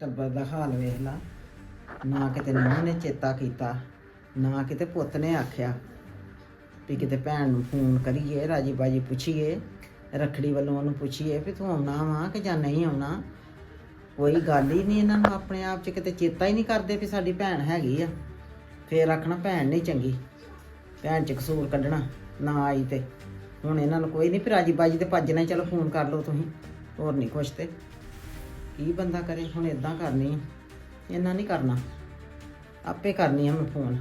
ਟੱਬਰ ਦਾ ਹਾਲ ਵੇਖ ਲਾ। ਨਾ ਕਿਤੇ ਨੂੰਹ ਨੇ ਚੇਤਾ ਕੀਤਾ, ਨਾ ਕਿਤੇ ਪੁੱਤ ਨੇ ਆਖਿਆ ਵੀ ਕਿਤੇ ਭੈਣ ਨੂੰ ਫੋਨ ਕਰੀਏ, ਰਾਜੀ ਬਾਜੀ ਪੁੱਛੀਏ, ਰਖੜੀ ਵੱਲੋਂ ਉਹਨੂੰ ਪੁੱਛੀਏ ਵੀ ਤੂੰ ਆਉਣਾ ਵਾ ਕਿ ਜਾਂ ਨਹੀਂ ਆਉਣਾ। ਕੋਈ ਗੱਲ ਹੀ ਨਹੀਂ ਇਹਨਾਂ ਨੂੰ, ਆਪਣੇ ਆਪ 'ਚ ਕਿਤੇ ਚੇਤਾ ਹੀ ਨਹੀਂ ਕਰਦੇ ਵੀ ਸਾਡੀ ਭੈਣ ਹੈਗੀ ਆ। ਫੇਰ ਆਖਣਾ ਭੈਣ ਨਹੀਂ ਚੰਗੀ, ਭੈਣ 'ਚ ਕਸੂਰ ਕੱਢਣਾ, ਨਾ ਆਈ ਤੇ। ਹੁਣ ਇਹਨਾਂ ਨੂੰ ਕੋਈ ਨਹੀਂ ਵੀ ਰਾਜੀ ਬਾਜੀ ਤੇ ਭੱਜਣਾ, ਚਲੋ ਫੋਨ ਕਰ ਲਓ ਤੁਸੀਂ, ਹੋਰ ਨਹੀਂ ਕੁਛ ਤੇ। ਕੀ ਬੰਦਾ ਕਰੇ? ਹੁਣ ਇਦਾਂ ਕਰਨੀ। ਆ ਇਹਨਾਂ ਨਹੀਂ ਕਰਨਾ। ਆਪੇ ਕਰਨੀ ਆ ਮੈਂ ਫੋਨ।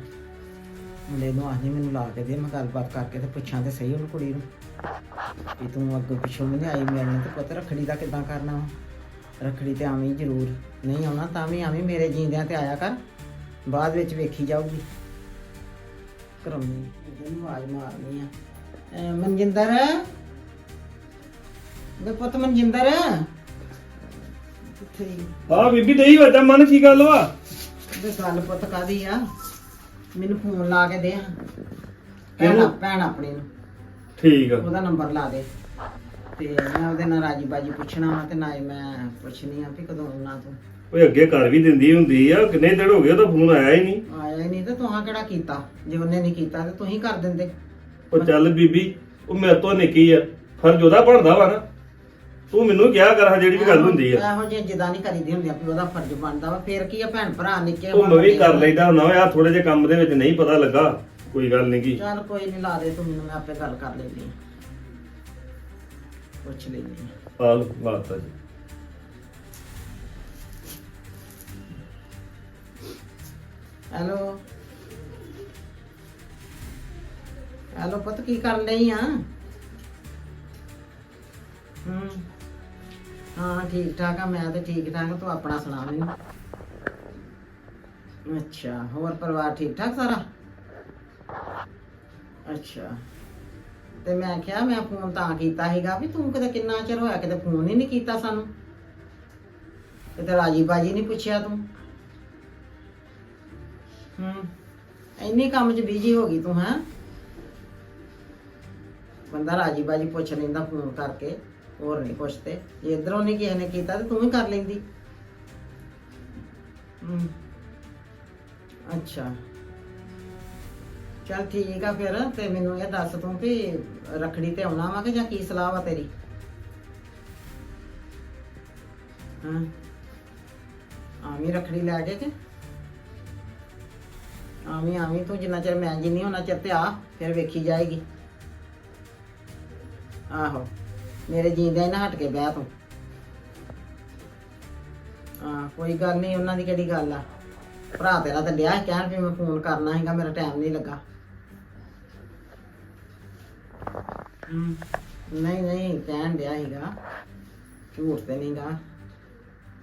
ਮੁੰਡੇ ਨੂੰ ਆਖਦੀ, ਮੈਨੂੰ ਲਾ ਕੇ ਦੇ, ਮੈਂ ਗੱਲਬਾਤ ਕਰਕੇ ਤੇ ਪੁੱਛਾਂ ਤੇ ਸਹੀ ਉਹਨੂੰ ਕੁੜੀ ਨੂੰ। ਵੀ ਤੂੰ ਅੱਗੋਂ ਪਿੱਛੋਂ ਨਹੀਂ ਆਈ ਮਿਲਣ ਤੇ ਪੁੱਤ ਰੱਖੜੀ ਦਾ ਕਿੱਦਾਂ ਕਰਨਾ ਵਾ? ਰੱਖੜੀ ਤੇ ਆਵੀਂ ਜ਼ਰੂਰ। ਨਹੀਂ ਆਉਣਾ ਤਾਂ ਵੀ ਆਵੀਂ, ਮੇਰੇ ਜੀਂਦਿਆਂ ਤੇ ਆਇਆ ਕਰ। ਬਾਅਦ ਵਿੱਚ ਵੇਖੀ ਜਾਊਗੀ। ਕਰਮੀ ਇਹਨੂੰ ਆਵਾਜ਼ ਮਾਰਨੀ ਆ। ਅਹ ਮਨਜਿੰਦਰ? ਵੇ ਪੁੱਤ ਮਨਜਿੰਦਰ? ਕਿੱਥੇ? ਹਾਂ। ਬੀਬੀ ਦੇਈ ਵੱਡਾ ਮਨ ਕੀ ਗੱਲ ਵਾ? ਤੇ ਗੱਲ ਪੁੱਤ ਕਾਦੀ ਆ? ਮੈਨੂੰ ਫੋਨ ਲਾ ਕੇ ਦੇ। ਭੈਣ ਕਿਹਨੂੰ? ਭੈਣ ਆਪਣੀ ਨੂੰ। ਠੀਕ ਆ। ਉਹਦਾ ਨੰਬਰ ਲਾ ਦੇ। ਤੇ ਮੈਂ ਉਹਦੇ ਨਾਲ ਰਾਜੀ ਬਾਜੀ ਪੁੱਛਣਾ ਵਾ ਤੇ ਨਾਲੇ ਮੈਂ ਪੁੱਛਣੀ ਆ ਵੀ ਕਦੋਂ ਆਉਣਾ ਤੂੰ। ਓਏ ਅੱਗੇ ਘਰ ਵੀ ਦਿੰਦੀ ਹੁੰਦੀ ਆ। ਕਿੰਨੇ ਦਿਨ ਹੋ ਗਏ ਉਹਦਾ ਫੋਨ ਆਇਆ ਹੀ ਨਹੀਂ। ਆਇਆ ਹੀ ਨਹੀਂ ਤੇ ਤੂੰ ਆ ਕਿਹੜਾ ਕੀਤਾ? ਜੇ ਉਹਨੇ ਨਹੀਂ ਕੀਤਾ ਤੇ ਤੂੰ ਹੀ ਕਰ ਦਿੰਦੇ। ਉਹ ਚੱਲ ਬੀਬੀ ਉਹ ਮੇਰੇ ਤੋਂ ਨਿੱਕੀ ਆ। ਫਰਜ਼ ਉਹਦਾ ਬਣਦਾ ਵਾ ਨਾ। ਤੂੰ ਮੈਨੂੰ ਕਿਹਾ ਕਰ ਹਾਂ ਜਿਹੜੀ ਵੀ ਗੱਲ ਹੁੰਦੀ ਆ। ਇਹੋ ਜਿਹੀ ਜਿੱਦਾਂ ਨਹੀਂ ਕਰੀਦੀ ਹੁੰਦੀ ਵੀ ਉਹਦਾ ਫਰਜ਼ ਬਣਦਾ ਵਾ। ਫੇਰ ਕੀ ਆ ਭੈਣ ਭਰਾ ਨਿੱਕੇ ਉਹ ਮੈਂ ਵੀ ਕਰ। ਲੈਂਦਾ ਹੁੰਦਾ ਆ ਥੋੜੇ ਜਿਹੇ ਕੰਮ ਦੇ ਵਿੱਚ ਨਹੀਂ ਪਤਾ ਲੱਗਾ ਕੋਈ ਗੱਲ ਨਹੀਂ ਕੀ ਚੱਲ ਕੋਈ ਨਹੀਂ ਲਾ ਦੇ ਤੂੰ ਮੈਨੂੰ ਮੈਂ ਆਪੇ ਗੱਲ ਕਰ ਲੈਂਦੀ ਹਾਂ। ਪੁੱਛ ਲੈਂਦੀ ਹਾਂ। ਆਲ ਬਾਤ ਆ ਜੀ। ਹੈਲੋ? ਹੈਲੋ ਪੁੱਤ ਕੀ ਕਰਨ ਲਈ ਆ? ਹੂੰ। ਹਾਂ ਠੀਕ ਠਾਕ ਆ, ਮੈਂ ਤੇ ਠੀਕ ਠਾਕ ਤੂੰ ਆਪਣਾ ਸੁਣਾ ਮੈਨੂੰ। ਅੱਛਾ, ਹੋਰ ਪਰਿਵਾਰ ਠੀਕ ਠਾਕ ਸਾਰਾ? ਅੱਛਾ, ਤੇ ਮੈਂ ਕਿਹਾ ਮੈਂ ਫੋਨ ਤਾਂ ਕੀਤਾ ਸੀਗਾ ਵੀ ਤੂੰ ਕਿਤੇ ਕਿੰਨਾ ਚਿਰ ਹੋਇਆ, ਕਿਤੇ ਫੋਨ ਹੀ ਨਹੀਂ ਕੀਤਾ ਸਾਨੂੰ? ਕਿਤੇ ਰਾਜੀ ਬਾਜੀ ਨਹੀਂ ਪੁੱਛਿਆ ਤੂੰ? ਹੂੰ, ਇੰਨੇ ਕੰਮ 'ਚ ਬਿਜ਼ੀ ਹੋ ਗਈ ਤੂੰ, ਹੈ? ਬੰਦਾ ਰਾਜੀ ਬਾਜੀ ਪੁੱਛ ਲੈਂਦਾ ਫੋਨ ਕਰਕੇ। ਹੋਰ ਨਹੀਂ ਕੁਛ ਤੇ ਜੇ ਇਧਰੋਂ ਨਹੀਂ ਕਿਸੇ ਨੇ ਕੀਤਾ ਤੇ ਤੂੰ ਵੀ ਕਰ ਲੈਂਦੀ। ਹੂੰ। ਅੱਛਾ। ਚਲ ਠੀਕ ਆ ਫਿਰ, ਤੇ ਮੈਨੂੰ ਇਹ ਦੱਸ ਤੂੰ ਵੀ ਰਖੜੀ ਤੇ ਆਉਣਾ ਵਾ ਕਿ ਜਾਂ ਕੀ ਸਲਾਹ ਵਾ ਤੇਰੀ? ਹਾਂ। ਆਵੀਂ ਰਖੜੀ ਲੈ ਕੇ ਕਿ? ਆਵੀਂ ਆਵੀਂ, ਤੂੰ ਜਿੰਨਾ ਚਿਰ ਮੈਂ ਜਿੰਨੀ ਹੋਣਾ ਚਿਰ ਤੇ ਆ, ਫਿਰ ਵੇਖੀ ਜਾਏਗੀ। ਆਹੋ। ਮੇਰੇ ਜੀਂਦਿਆਂ ਹੀ ਨਾ ਹਟ ਕੇ ਬਹਿ ਤੂੰ। ਹਾਂ ਕੋਈ ਗੱਲ ਨਹੀਂ ਉਹਨਾਂ ਦੀ ਕਿਹੜੀ ਗੱਲ ਆ? ਭਰਾ ਤੇਰਾ ਤਾਂ ਲਿਆ ਕਹਿਣ ਵੀ ਮੈਂ ਫੋਨ ਕਰਨਾ ਹੈਗਾ ਮੇਰਾ ਟਾਈਮ ਨਹੀਂ ਲੱਗਾ। ਹਮ, ਨਹੀਂ ਨਹੀਂ ਕਹਿਣ ਡਿਆ ਹੈਗਾ ਝੂਠ ਤੇ ਨਹੀਂਗਾ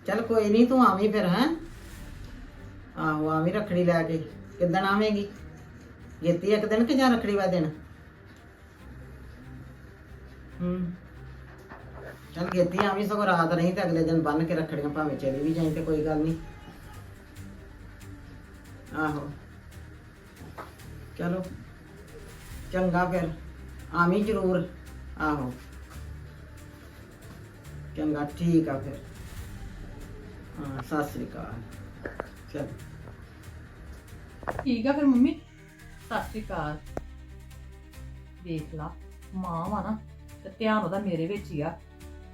ਚੱਲ ਕੋਈ ਨਹੀਂ ਤੂੰ ਆਵੀਂ ਫਿਰ ਹੈ? ਆਹੋ ਆਵੀਂ ਰੱਖੜੀ ਲੈ ਕੇ। ਕਿੱਦਣ ਆਵੇਂਗੀ? ਗੇਤੀ ਇੱਕ ਦਿਨ ਕਿ ਜਾਂ ਰੱਖੜੀ ਵਾ ਦਿਨ? ਹੂੰ। ਚੱਲ ਗੇਤੀ ਆਵੀਂ ਸਗੋਂ ਰਾਤ ਨਹੀਂ ਤੇ ਅਗਲੇ ਦਿਨ ਬੰਨ ਕੇ ਰੱਖੜੀਆਂ ਭਾਵੇਂ ਚਲੀ ਵੀ ਜਾਈਂ ਤੇ ਕੋਈ ਗੱਲ ਨਹੀਂ। ਆਹੋ। ਚਲੋ, ਚੰਗਾ ਫਿਰ। ਆਵੀਂ ਜ਼ਰੂਰ। ਆਹੋ। ਚੰਗਾ, ਠੀਕ ਆ ਫਿਰ। ਹਾਂ, ਸਤਿ ਸ੍ਰੀ ਅਕਾਲ। ਚਲ। ਠੀਕ ਆ ਫਿਰ ਮੰਮੀ? ਸਤਿ ਸ਼੍ਰੀ ਅਕਾਲ। ਦੇਖ ਲਾ, ਮਾਂ ਵਾ ਨਾ, ਤੇ ਧਿਆਨ ਉਹਦਾ ਮੇਰੇ ਵਿੱਚ ਹੀ ਆ।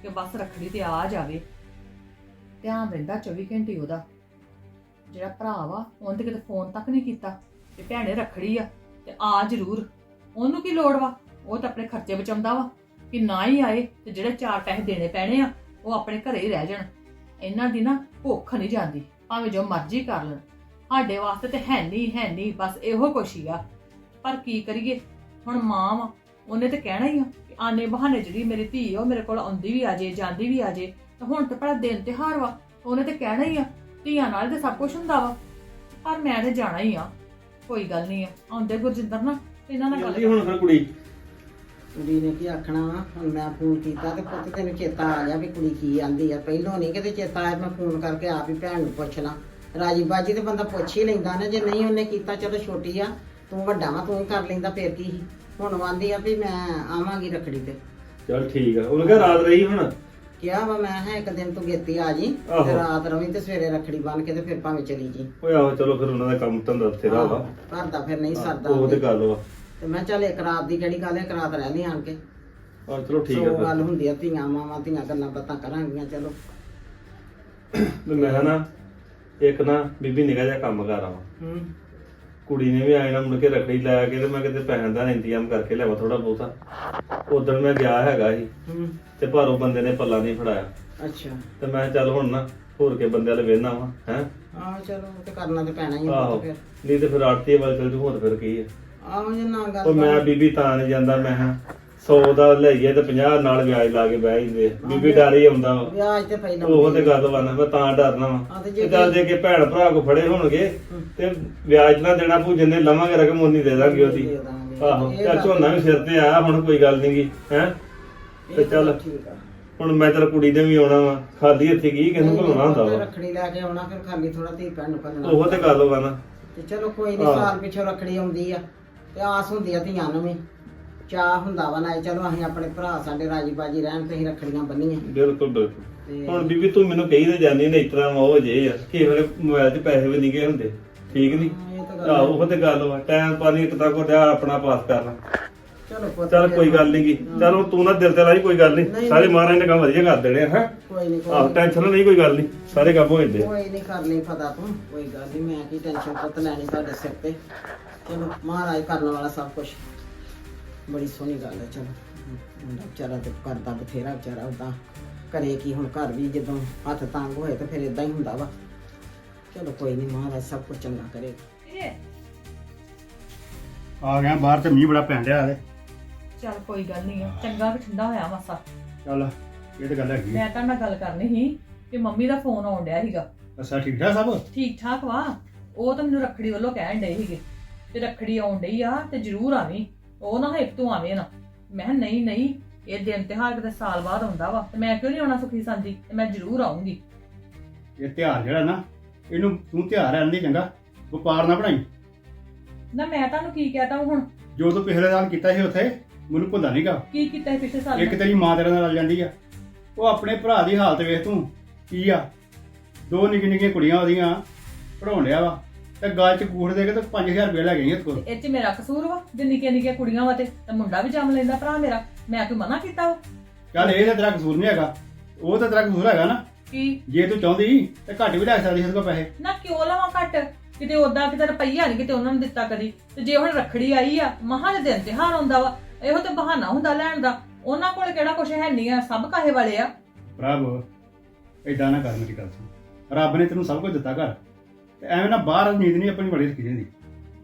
ਕਿ ਬਸ ਰੱਖੜੀ ਤੇ ਆ ਜਾਵੇ। ਧਿਆਨ ਰਹਿੰਦਾ 24 ਘੰਟੇ ਉਹਦਾ। ਜਿਹੜਾ ਭਰਾ ਵਾ, ਉਹਨੇ ਤੇ ਕਿਤੇ ਫੋਨ ਤੱਕ ਨਹੀਂ ਕੀਤਾ ਤੇ ਭੈਣੇ ਰੱਖੜੀ ਆ ਤੇ ਆ ਜ਼ਰੂਰ। ਉਹਨੂੰ ਕੀ ਲੋੜ ਵਾ? ਉਹ ਤਾਂ ਆਪਣੇ ਖਰਚੇ ਬਚਾਉਂਦਾ ਵਾ। ਕਿ ਨਾ ਹੀ ਆਏ ਤੇ ਜਿਹੜੇ ਚਾਰ ਪੈਸੇ ਦੇਣੇ ਪੈਣੇ ਆ, ਉਹ ਆਪਣੇ ਘਰੇ ਹੀ ਰਹਿ ਜਾਣ। ਇਹਨਾਂ ਦੀ ਨਾ ਭੁੱਖ ਨਹੀਂ ਜਾਂਦੀ, ਭਾਵੇਂ ਜੋ ਮਰਜ਼ੀ ਕਰ ਲੈਣ। ਸਾਡੇ ਵਾਸਤੇ ਤੇ ਹੈ ਨਹੀਂ ਹੈ ਨਹੀਂ, ਬਸ ਇਹੋ ਕੁਛ ਹੀ ਆ। ਪਰ ਕੀ ਕਰੀਏ? ਹੁਣ ਮਾਂ ਵਾ ਉਹਨੇ ਤੇ ਕਹਿਣਾ ਹੀ ਆ ਕਿ ਆਨੇ ਬਹਾਨੇ ਜਿਹੜੀ ਮੇਰੀ ਧੀ ਆ ਉਹ ਮੇਰੇ ਕੋਲ ਆਉਂਦੀ ਵੀ ਆ ਜੇ ਜਾਂਦੀ ਵੀ ਆ ਜੇ ਤੇ ਹੁਣ ਤੇ ਬੜਾ ਦਿਨ ਤਿਉਹਾਰ ਵਾ ਉਹਨੇ ਤੇ ਕਹਿਣਾ ਹੀ ਆ ਧੀਆਂ ਨਾਲ ਤੇ ਸਭ ਕੁਝ ਹੁੰਦਾ ਵਾ। ਪਰ ਮੈਂ ਤੇ ਜਾਣਾ ਹੀ ਆ ਕੋਈ ਗੱਲ ਨਹੀਂ ਆ ਆਉਂਦੇ ਗੁਰਜਿੰਦਰ ਨਾ ਤੇ ਇਹਨਾਂ ਨਾਲ ਗੱਲ ਜਲਦੀ ਹੁਣ ਫਿਰ ਕੁੜੀ। ਕੁੜੀ ਨੇ ਕੀ ਆਖਣਾ ਵਾ? ਹੁਣ ਮੈਂ ਫੋਨ ਕੀਤਾ ਤੇ ਪੁੱਤ ਤੈਨੂੰ ਚੇਤਾ ਆ ਗਿਆ ਵੀ ਕੁੜੀ ਕੀ ਆਂਦੀ ਆ। ਪਹਿਲੋਂ ਨਹੀਂ ਕਿਤੇ ਚੇਤਾ ਆਇਆ ਮੈਂ ਫੋਨ ਕਰਕੇ ਆਪ ਹੀ ਭੈਣ ਨੂੰ ਪੁੱਛ ਲਾਂ। ਰਾਜੀ ਬਾਜੀ ਤੇ ਬੰਦਾ ਪੁੱਛ ਹੀ ਲੈਂਦਾ ਨਾ ਜੇ ਨਹੀਂ ਉਹਨੇ ਕੀਤਾ ਚਲੋ ਛੋਟੀ ਆ ਤੂੰ ਵੱਡਾ ਵਾ ਤੂੰ ਹੀ ਕਰ ਲੈਂਦਾ ਫੇਰ ਕੀ ਸੀ। ਹੁਣ ਆਂਦੀ ਆ ਵੀ ਮੈਂ ਆਵਾਂਗੀ ਰਖੜੀ ਤੇ। ਚੱਲ ਠੀਕ ਆ। ਉਹਨੇ ਕਿਹਾ ਰਾਤ ਰਹੀ ਹੁਣ? ਕਿਹਾ ਵਾ ਮੈਂ ਹੈ ਇੱਕ ਦਿਨ ਤੂੰ ਗੇਤੀ ਆ ਜੀ ਆਹੋ। ਤੇ ਰਾਤ ਰਵੀ ਤੇ ਸਵੇਰੇ ਰੱਖੜੀ ਬੰਨ ਕੇ ਤੇ ਫਿਰ ਭਾਵੇਂ ਚਲੀ ਜੀ। ਓਏ ਆਹੋ ਚਲੋ ਫਿਰ ਉਹਨਾਂ ਦਾ ਕੰਮ ਧੰਦਾ ਤੇਰਾ ਵਾ। ਘਰ ਦਾ ਫਿਰ ਨਹੀਂ ਸਰਦਾ ਉਹ ਤੇ ਗੱਲ ਵਾ। ਤੇ ਮੈਂ ਚੱਲ ਇੱਕ ਰਾਤ ਦੀ ਕਿਹੜੀ ਗੱਲ ਹੈ ਇੱਕ ਰਾਤ ਰਹਿ ਲਈ ਆਣ ਕੇ। ਆ ਚਲੋ ਠੀਕ ਸੋ ਆ ਗੱਲ ਹੁੰਦੀ ਆ ਧੀਆਂ ਮਾਵਾਂ ਧੀਆਂ ਗੱਲਾਂ ਬਾਤਾਂ ਕਰਾਂਗੀਆਂ ਚਲੋ। ਮੈਂ ਨਾ ਇੱਕ ਨਾ ਬੀਬੀ ਨਿਕਾ ਜਾ ਕੰਮ ਕਰ ਆਵਾਂ। ਹੂੰ। ਕੁੜੀ ਨੇ ਵੀ ਆਏ ਨਾ ਮੁੜ ਕੇ ਰੱਖੜੀ ਲੈ ਕੇ ਤੇ ਮੈਂ ਕਿਤੇ ਪੈਸਿਆਂ ਦਾ ਇੰਤਜ਼ਾਮ ਕਰਕੇ ਲਿਆਵਾਂ ਥੋੜਾ ਬਹੁਤਾ। ਉਦੋਂ ਮੈਂ ਗਿਆ ਹੈਗਾ ਸੀ ਹੂੰ। ਤੇ ਪਰ ਉਹ ਬੰਦੇ ਨੇ ਪੱਲਾ ਨਹੀਂ ਫੜਾਇਆ। ਅੱਛਾ। ਤੇ ਮੈਂ ਕਿਹਾ ਚੱਲ ਹੁਣ ਨਾ ਹੋਰ ਕੇ ਬੰਦੇ ਵਾਲੇ ਵੇਹਨਾ ਵਾ ਹੈ? ਆਹ ਚਲੋ ਉਹ ਤੇ ਕਰਨਾ ਤੇ ਪੈਣਾ ਹੀ ਆ ਆਹੋ। ਫਿਰ। ਨਹੀਂ ਤੇ ਫਿਰ ਆੜਤੀ ਵੱਲ ਚੱਲ ਜੂ ਹੋਰ ਫਿਰ ਕੀ ਹੈ ਆਹੋ ਜੇ ਨਾ ਗੱਲ ਉਹ ਮੈਂ ਬੀਬੀ ਤਾਂ ਨਹੀਂ ਜਾਂਦਾ ਮੈਂ 100 ਦਾ ਲਈਏ ਤੇ 50 ਨਾਲ ਵਿਆਜ ਲਾ ਕੇ ਬਹਿ ਜਾਂਦੇ ਆ। ਬੀਬੀ ਡਰ ਹੀ ਆਉਂਦਾ ਵਾ। ਵਿਆਜ ਤੇ ਪਹਿਲਾਂ ਉਹ ਤੇ ਗੱਲ ਨਾ ਮੈਂ ਤਾਂ ਡਰਨਾ ਵਾ। ਹਾਂ ਤੇ ਜੇ ਤੇ ਚੱਲ ਜੇ ਕਿ ਭੈਣ ਭਰਾ ਕੋ ਫੜੇ ਹੋਣਗੇ ਤੇ ਵਿਆਜ ਨਾ ਦੇਣਾ ਪੂ ਜਿੰਨੇ ਲਵਾਂਗੇ ਰਕਮ ਉਨੀ ਦੇ ਦਾਂਗੇ ਉਹਦੀ। ਦੇ। ਆਹੋ ਚੱਲ ਗੱਲ ਝੋਨਾ ਵੀ ਸਿਰ ਤੇ ਆਇਆ ਹੁਣ ਕੋਈ ਗੱਲ ਨਹੀਂਗੀ ਹੈ? ਤੇ ਚੱਲ ਆ। ਹੁਣ ਮੈਂ ਤੇਰਾ ਕੁੜੀ ਦੇ ਵੀ ਆਉਣਾ ਵਾ ਖਾਲੀ ਹੱਥੀ ਕੀ ਕਿਸ ਨੂੰ ਘਲਾਉਣਾ ਹੁੰਦਾ ਵਾ। ਰੱਖੜੀ ਲੈ ਕੇ ਆਉਣਾ ਫਿਰ ਖਾਲੀ ਥੋੜਾ ਧੀ ਭੈਣ ਨੂੰ ਕਰਨਾ ਉਹ ਤੇ ਗੱਲ ਵਾ ਨਾ। ਤੇ ਚਲੋ ਕੋਈ ਨਹੀਂ। ਸਾਲ ਪਿੱਛੋਂ ਰੱਖੜੀ ਆਉਂਦੀ ਆ ਤੇ ਆਸ ਹੁੰਦੀ ਆ ਧੀਆਂ ਨੂੰ ਵੀ। ਚਾਹ ਹੁੰਦਾ ਵਾ ਨਾ ਚਲੋ ਅਸੀਂ ਆਪਣੇ ਭਰਾ ਸਾਡੇ ਰਾਜੀ ਬਾਜੀ ਰਹਿਣ ਤੇ ਅਸੀਂ ਰੱਖੜੀਆਂ ਬੰਨੀਏ ਬਿਲਕੁਲ ਬਿਲਕੁਲ। ਤੇ ਹੁਣ ਬੀਬੀ ਤੂੰ ਮੈਨੂੰ ਕਹੀ ਤੇ ਜਾਂਦੀ ਨਹੀਂ ਇਤਨਾ ਹੋ ਜੇ ਆ ਕਿ ਵੇਲੇ ਮੋਬਾਈਲ 'ਚ ਪੈਸੇ ਵੀ ਨਹੀਂ ਗਏ ਹੁੰਦੇ ਠੀਕ ਨਹੀਂ ਹਾਂ, ਇਹ ਤਾਂ ਗੱਲ ਆਹ ਉਹ ਤੇ ਗੱਲ ਵਾ। ਟਾਈਮ ਪਾਣੀ ਕਿਤਾ ਕੋ ਦਿਆ ਆਪਣਾ ਪਾਸ ਕਰਨਾ। ਚਲੋ ਪੁੱਤ ਚੱਲ ਕੋਈ ਗੱਲ ਨਹੀਂਗੀ ਚਲ ਹੁਣ ਤੂੰ ਨਾ ਦਿਲ ਤੇ ਲਾਈ ਕੋਈ ਗੱਲ ਨਹੀਂ ਨਹੀਂ, ਸਾਰੇ ਮਹਾਰਾਜ ਨੇ ਕੰਮ ਵਧੀਆ ਕਰ ਦੇਣੇ ਹੈ? ਕੋਈ ਨਹੀਂ ਆਹ ਕੋਈ ਟੈਨਸ਼ਨ ਨਹੀਂ ਕੋਈ ਗੱਲ ਨਹੀਂ ਸਾਰੇ ਕੰਮ ਹੋ ਜਾਂਦੇ ਆ। ਕੋਈ ਨਹੀਂ ਕਰ ਲਈ ਪਤਾ ਤੂੰ। ਕੋਈ ਗੱਲ ਨਹੀਂ ਮੈਂ ਕੀ ਟੈਨਸ਼ਨ ਪੁੱਤ ਲੈਣੀ ਤੁਹਾਡੇ ਸਿਰ ਤੇ। ਚਲੋ ਮਹਾਰਾਜ ਕਰਨ ਵਾਲਾ ਸਭ ਕੁਝ ਬੜੀ ਸੋਹਣੀ ਗੱਲ ਹੈ ਚਲੋ। ਮੁੰਡਾ ਵਿਚਾਰਾ ਤੇ ਕਰਦਾ ਬਥੇਰਾ ਵਿਚਾਰਾ ਉਦਾਂ ਕਰੇ ਕੀ ਹੁਣ ਘਰ ਵੀ ਜਦੋਂ ਹੱਥ ਤੰਗ ਹੋਏ ਤਾਂ ਫਿਰ ਇਦਾਂ ਹੀ ਹੁੰਦਾ ਵਾ। ਚਲੋ ਕੋਈ ਨਹੀਂ ਮਹਾਰਾਜ ਸਭ ਕੁਝ ਚੰਗਾ ਕਰੇਗਾ ਆ ਗਿਆ ਬਾਹਰ ਤੇ ਮੀਂਹ ਬੜਾ ਪੈਣ ਡਿਆ ਹਲੇ ਚੱਲ ਕੋਈ ਗੱਲ ਨਹੀਂ ਆ ਚੰਗਾ ਵੀ ਠੰਡਾ ਹੋਇਆ ਮਾਸਾ। ਚੱਲ ਇਹ ਤਾਂ ਗੱਲ ਹੈਗੀ। ਆ। ਮੈਂ ਤਾਂ ਨਾਲ ਗੱਲ ਕਰਨੀ ਸੀ ਕਿ ਮੰਮੀ ਦਾ ਫੋਨ ਆਉਣ ਡਿਆ ਸੀਗਾ। ਅੱਛਾ ਠੀਕ ਠਾਕ ਸਭ? ਠੀਕ ਠਾਕ ਵਾ। ਉਹ ਤਾਂ ਮੈਨੂੰ ਰੱਖੜੀ ਵੱਲੋਂ ਕਹਿਣ ਡਏ ਸੀਗੇ ਤੇ ਰੱਖੜੀ ਆਉਣ ਡਈ ਆ ਤੇ ਜ਼ਰੂਰ ਆਵੀਂ। ਉਹ ਨਾ ਹਿੱਪ ਤੂੰ ਆਵੇਂ ਨਾ। ਮੈਂ ਕਿਹਾ ਨਹੀਂ ਨਹੀਂ ਇਹ ਦਿਨ ਤਿਉਹਾਰ ਕਿਤੇ ਸਾਲ ਬਾਅਦ ਆਉਂਦਾ ਵਾ ਤੇ ਮੈਂ ਕਿਉਂ ਨਹੀਂ ਆਉਣਾ ਸੁਖੀ ਸੰਦੀ ਤੇ ਮੈਂ ਜ਼ਰੂਰ ਆਉਂਗੀ। ਇਹ ਤਿਉਹਾਰ ਜਿਹੜਾ ਨਾ ਇਹਨੂੰ ਤੂੰ ਤਿਉਹਾਰ ਰਹਿਣ ਦੀ ਚੰਗਾ ਵਪਾਰ ਨਾ ਬਣਾਈ। ਨਾ ਮੈਂ ਤੁਹਾਨੂੰ ਕੀ ਕਹਤਾ ਹੁਣ? ਜੋ ਤੂੰ ਪਿਛਲੇ ਸਾਲ ਕੀਤਾ ਸੀ ਉੱਥੇ ਮੈਨੂੰ ਭੁੱਲਦਾ ਨਹੀਂਗਾ ਕੀ ਕੀਤਾ ਸੀ ਪਿਛਲੇ ਸਾਲ? ਇੱਕ? ਤੇਰੀ ਮਾਂ ਤੇਰੇ ਨਾਲ ਰਲ ਜਾਂਦੀ ਆ। ਉਹ ਆਪਣੇ ਭਰਾ ਦੀ ਹਾਲਤ ਵੇਖ ਤੂੰ ਕੀ ਆ? ਦੋ ਨਿੱਕੀ ਨਿੱਕੀਆਂ ਕੁੜੀਆਂ ਉਹਦੀਆਂ ਪੜਾਉਣ ਡਿਆ ਵਾ। ਤੇ ਗਾਲ ਚ ਗੂੜ ਦੇ ਕੇ ਤੇ 5000 ਰੁਪਏ ਲੈ ਗਈਆਂ ਤੇ ਕੋਲ ਇਹ ਚ ਮੇਰਾ ਕਸੂਰ ਵਾ ਜੇ ਨਿੱਕੀਆਂ ਨਿੱਕੀਆਂ ਕੁੜੀਆਂ ਵਾ ਤੇ ਤੇ ਮੁੰਡਾ ਵੀ ਜੰਮ ਲੈਂਦਾ ਭਰਾ ਮੇਰਾ ਮੈਂ ਕੋਈ ਮਨਾ ਕੀਤਾ ਵਾ? ਚੱਲ ਇਹ ਤਾਂ ਤੇਰਾ ਕਸੂਰ ਨਹੀਂ ਹੈਗਾ। ਉਹ ਤਾਂ ਤੇਰਾ ਕਸੂਰ ਹੈਗਾ ਨਾ। ਕੀ? ਜੇ ਤੂੰ ਚਾਹੁੰਦੀ ਤੇ ਘੱਟ ਵੀ ਲੈ ਸਕਦੀ ਸੀ ਉਹਦੇ ਕੋਲ ਪੈਸੇ। ਨਾ ਕਿਉਂ ਲਵਾਂ ਘੱਟ? ਕਿਤੇ ਉਦਾਂ ਕਿਤੇ ਰੁਪਈਆ ਨਹੀਂ ਕਿਤੇ ਉਹਨਾਂ ਨੂੰ ਦਿੱਤਾ ਕਦੀ। ਤੇ ਜੇ ਹੁਣ ਰੱਖੜੀ ਆਈ ਆ ਮਹਾਂ ਦੇ ਦਿਨ ਤਿਉਹਾਰ ਆਉਂਦਾ ਵਾ ਇਹੋ ਤੇ ਬਹਾਨਾ ਹੁੰਦਾ ਲੈਣ ਦਾ। ਉਹਨਾਂ ਕੋਲ ਕਿਹੜਾ ਕੁਛ ਹੈ ਨਹੀਂ ਆ ਸਭ ਕਾਹੇ ਵਾਲੇ ਆ? ਪ੍ਰਭ ਏਦਾਂ ਨਾ ਕਰ ਮੇਰੀ ਗੱਲ ਸੁਣ। ਰੱਬ ਨੇ ਤੈਨੂੰ ਸਭ ਕੁਝ ਦਿੱਤਾ ਘਰ। ਤੇ ਐਵੇਂ ਨਾ ਬਾਹਰ ਨੀਂਦ ਨਹੀਂ ਆਪਣੀ ਬੜੀ ਰੱਖੀ ਜਾਂਦੀ।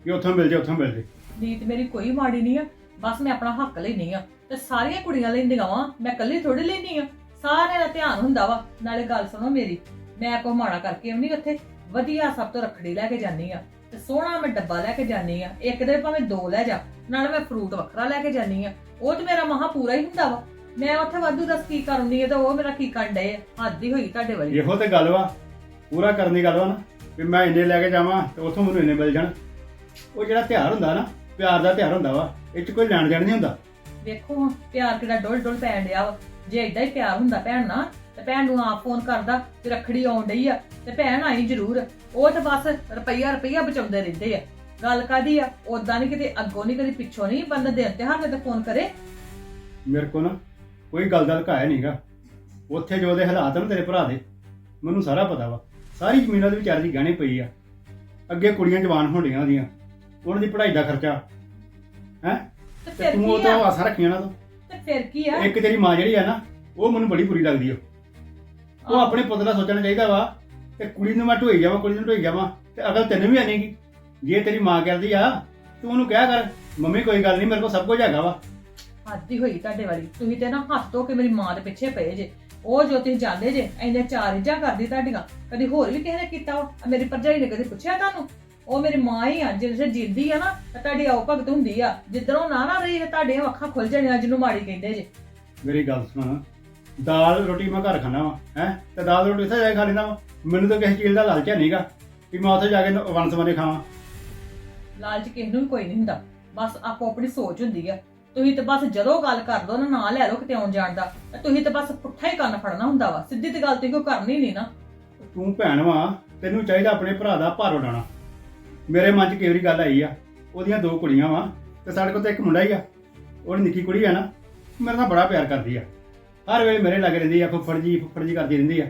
ਕਿ ਉੱਥੋਂ ਮਿਲ ਜੇ ਉੱਥੋਂ ਮਿਲ ਜੇ। ਨੀਤ ਮੇਰੀ ਕੋਈ ਮਾੜੀ ਨਹੀਂ ਆ ਬਸ ਮੈਂ ਆਪਣਾ ਹੱਕ ਲੈਣੀ ਆ। ਤੇ ਸਾਰੀਆਂ ਕੁੜੀਆਂ ਲੈਂਦੀਆਂ ਵਾ ਮੈਂ ਇਕੱਲੀ ਥੋੜੀ ਲੈਣੀ ਆ। ਸਾਰਿਆਂ ਦਾ ਧਿਆਨ ਹੁੰਦਾ ਵਾ ਨਾਲੇ ਗੱਲ ਸੁਣੋ ਮੇਰੀ ਮੈਂ ਕੋ ਮਾੜਾ ਕਰਕੇ ਨਹੀਂ ਉੱਥੇ ਵਧੀਆ ਸਭ ਤੋਂ ਰੱਖੜੀ ਲੈ ਕੇ ਜਾਨੀ ਆ। ਤੇ ਸੋਹਣਾ ਮੈਂ ਡੱਬਾ ਲੈ ਕੇ ਜਾਨੀ ਆ ਇੱਕ ਦੇ ਭਾਵੇਂ ਦੋ ਲੈ ਜਾ ਨਾਲੇ ਮੈਂ ਫਰੂਟ ਵੱਖਰਾ ਲੈ ਕੇ ਜਾਨੀ ਆ। ਉਹ ਤੇ ਮੇਰਾ ਮਹਾ ਪੂਰਾ ਹੀ ਹੁੰਦਾ ਵਾ। ਮੈਂ ਉੱਥੇ ਵਾਧੂ ਦੱਸ ਕੀ ਕਰਨੀ ਆ ਤੇ ਉਹ ਮੇਰਾ ਕੀ ਡਏ ਆ ਹੱਦ ਹੀ ਹੋਈ ਤੁਹਾਡੇ ਵਾਲੀ। ਇਹੋ ਤੇ ਗੱਲ ਵਾ ਪੂਰਾ ਕਰਨ ਦੀ ਗੱਲ ਵਾ ਨਾ। ਵੀ ਮੈਂ ਇੰਨੇ ਲੈ ਕੇ ਜਾਵਾਂ ਤੇ ਉੱਥੋਂ ਮੈਨੂੰ ਇੰਨੇ ਮਿਲ ਜਾਣ। ਉਹ ਜਿਹੜਾ ਤਿਉਹਾਰ ਹੁੰਦਾ ਨਾ ਪਿਆਰ ਦਾ ਤਿਉਹਾਰ ਹੁੰਦਾ ਵਾ ਇਹ ਚ ਕੋਈ ਲੈਣ ਦੇਣ ਨਹੀਂ ਹੁੰਦਾ। ਵੇਖੋ ਪਿਆਰ ਕਿਹੜਾ ਡੋਲ ਡੋਲ ਪੈਣ ਡਿਆ ਵਾ। ਜੇ ਏਦਾਂ ਹੀ ਪਿਆਰ ਹੁੰਦਾ ਭੈਣ ਨਾਲ ਤੇ ਭੈਣ ਨੂੰ ਆਪ ਫੋਨ ਕਰਦਾ ਕਿ ਰੱਖੜੀ ਆਉਣ ਡਈ ਆ ਤੇ ਭੈਣ ਆਈ ਜ਼ਰੂਰ। ਉਹ ਤੇ ਬਸ ਰੁਪਈਆ ਰੁਪਈਆ ਬਚਾਉਂਦੇ ਰਹਿੰਦੇ ਆ। ਗੱਲ ਕਾਦੀ ਆ? ਉਦਾਂ ਨਹੀਂ ਕਿਤੇ ਅੱਗੋਂ ਨਹੀਂ ਕਦੀ ਪਿੱਛੋਂ ਨਹੀਂ ਬੰਦਾ ਦਿਨ ਤੇ ਹਰ ਤੇ ਫੋਨ ਕਰੇ। ਮੇਰੇ ਕੋ ਨਾ ਕੋਈ ਗੱਲ ਦਾ ਲੁਕਾਇਆ ਨਹੀਂਗਾ ਉੱਥੇ ਜੋ ਦੇ ਹਾਲਾਤ ਨੇ ਤੇਰੇ ਭਰਾ ਦੇ ਮੈਨੂੰ ਸਾਰਾ ਪਤਾ ਵਾ। ਸਾਰੀ ਜ਼ਮੀਨਾਂ ਦੇ ਵਿਚਾਰ ਦੀ ਗਹਿਣੇ ਪਈ ਆ। ਅੱਗੇ ਕੁੜੀਆਂ ਜਵਾਨ ਹੋਣੀਆਂ ਉਹਦੀਆਂ। ਉਹਨਾਂ ਦੀ ਪੜ੍ਹਾਈ ਦਾ ਖਰਚਾ। ਹੈ? ਤੇ ਤੇ ਫਿਰ ਤੂੰ ਉਹ ਕੀ ਤੋਂ ਆ? ਆਸਾਂ ਰੱਖੀਆਂ ਨਾ ਤੂੰ। ਤੇ ਫਿਰ ਕੀ ਆ? ਇੱਕ ਤੇਰੀ ਮਾਂ ਜਿਹੜੀ ਆ ਨਾ ਉਹ ਮੈਨੂੰ ਬੜੀ ਬੁਰੀ ਲੱਗਦੀ ਆ। ਉਹ ਆਪਣੇ ਪੁੱਤ ਦਾ ਸੋਚਣਾ ਚਾਹੀਦਾ ਵਾ ਤੇ ਕੁੜੀ ਨੂੰ ਮੈਂ ਢੋਈ ਜਾਵਾਂ ਕੁੜੀ ਨੂੰ ਢੋਈ ਜਾਵਾਂ ਤੇ ਅਗਲ ਤੈਨੂੰ ਵੀ ਆਣੇਗੀ ਜੇ ਤੇਰੀ ਮਾਂ ਕਰਦੀ ਆ ਤੂੰ ਉਹਨੂੰ ਕਿਹਾ ਕਰ ਮੰਮੀ ਕੋਈ ਗੱਲ ਨਹੀਂ ਮੇਰੇ ਕੋਲ ਸਭ ਕੁਝ ਹੈਗਾ ਵਾ। ਹੱਦ ਹੀ ਹੋਈ ਤੁਹਾਡੇ ਵਾਲੀ। ਤੁਸੀਂ ਤੇ ਨਾ ਹੱਥ ਧੋ ਕੇ ਮੇਰੀ ਮਾਂ ਦੇ ਪਿੱਛੇ ਪਏ ਜੇ। ਉਹ ਜੋ ਤੁਸੀਂ ਜਾਂਦੇ ਜੇ ਇੰਨੇ ਚਾਰ ਇੱਜਾਂ ਕਰਦੀ ਤੁਹਾਡੀਆਂ। ਕਦੀ ਹੋਰ ਵੀ ਕਿਸੇ ਨੇ ਕੀਤਾ ਵਾ? ਆਹ ਮੇਰੀ ਭਰਜਾਈ ਨੇ ਕਦੇ ਪੁੱਛਿਆ ਤੁਹਾਨੂੰ? ਉਹ ਮੇਰੀ ਮਾਂ ਹੀ ਆ ਜਿਹੜੇ ਜਿੰਦੀ ਆ ਨਾ ਤਾਂ ਤੁਹਾਡੀ ਆਓ ਭਗਤ ਹੁੰਦੀ ਆ। ਜਿੱਦਰੋਂ ਨਾ ਨਾ ਰਹੀ ਤੇ ਤੁਹਾਡੀਆਂ ਅੱਖਾਂ ਖੁੱਲ ਜਾਣੀਆਂ ਜਿਹਨੂੰ ਮਾੜੀ ਕਹਿੰਦੇ ਜੇ। ਮੇਰੀ ਗੱਲ ਸੁਣ। ਦਾਲ ਰੋਟੀ ਮੈਂ ਘਰ ਖਾਣਾ ਵਾ ਹੈ? ਤੇ ਦਾਲ ਰੋਟੀ ਇੱਥੇ ਜਾ ਕੇ ਖਾ ਲੈਂਦਾ ਵਾ। ਮੈਨੂੰ ਤਾਂ ਕਿਸੇ ਚੀਜ਼ ਦਾ ਲਾਲਚ ਨਹੀਂਗਾ ਵੀ ਮੈਂ ਉੱਥੇ ਜਾ ਕੇ ਵੰਸ ਮਨੇ ਖਾਵਾਂ। ਲਾਲਚ ਕਿਸੇ ਨੂੰ ਵੀ ਕੋਈ ਨਹੀਂ ਹੁੰਦਾ। ਬਸ ਆਪੋ ਆਪਣੀ ਸੋਚ ਹੁੰਦੀ ਆ। ਤੁਸੀਂ ਤੇ ਬਸ ਜਦੋਂ ਗੱਲ ਕਰ ਦੋ ਨਾ ਨਾਂ ਲੈ ਲਓ ਕਿਤੇ ਆਉਣ ਜਾਣ ਦਾ। ਤੇ ਤੁਸੀਂ ਤੇ ਬਸ ਪੁੱਠਾ ਹੀ ਕੰਨ ਫੜਨਾ ਹੁੰਦਾ ਵਾ। ਸਿੱਧੀ ਤੇ ਗੱਲ ਤੁਸੀਂ ਕੋਈ ਕਰਨੀ ਨਹੀਂ ਨਾ। ਤੂੰ ਭੈਣ ਵਾਂ ਤੈਨੂੰ ਚਾਹੀਦਾ ਆਪਣੇ ਭਰਾ ਦਾ ਭਾਰ ਉਡਾਣਾ ਮੇਰੇ ਮਨ 'ਚ ਕਈ ਵਾਰੀ ਗੱਲ ਆਈ ਆ? ਉਹਦੀਆਂ ਦੋ ਕੁੜੀਆਂ ਵਾਂ ਤੇ ਸਾਡੇ ਕੋਲ ਤਾਂ ਇੱਕ ਮੁੰਡਾ ਹੀ ਆ। ਉਹ ਨਿੱਕੀ ਕੁੜੀ ਆ ਨਾ ਮੇਰੇ ਨਾਲ ਬੜਾ ਪਿਆਰ ਕਰਦੀ ਆ। ਹਰ ਵੇਲੇ ਮੇਰੇ ਲੱਗ ਰਹਿੰਦੀ ਆ ਫੁੱਫੜ ਜੀ ਫੁੱਫੜ ਜੀ ਕਰਦੀ ਰਹਿੰਦੀ ਆ।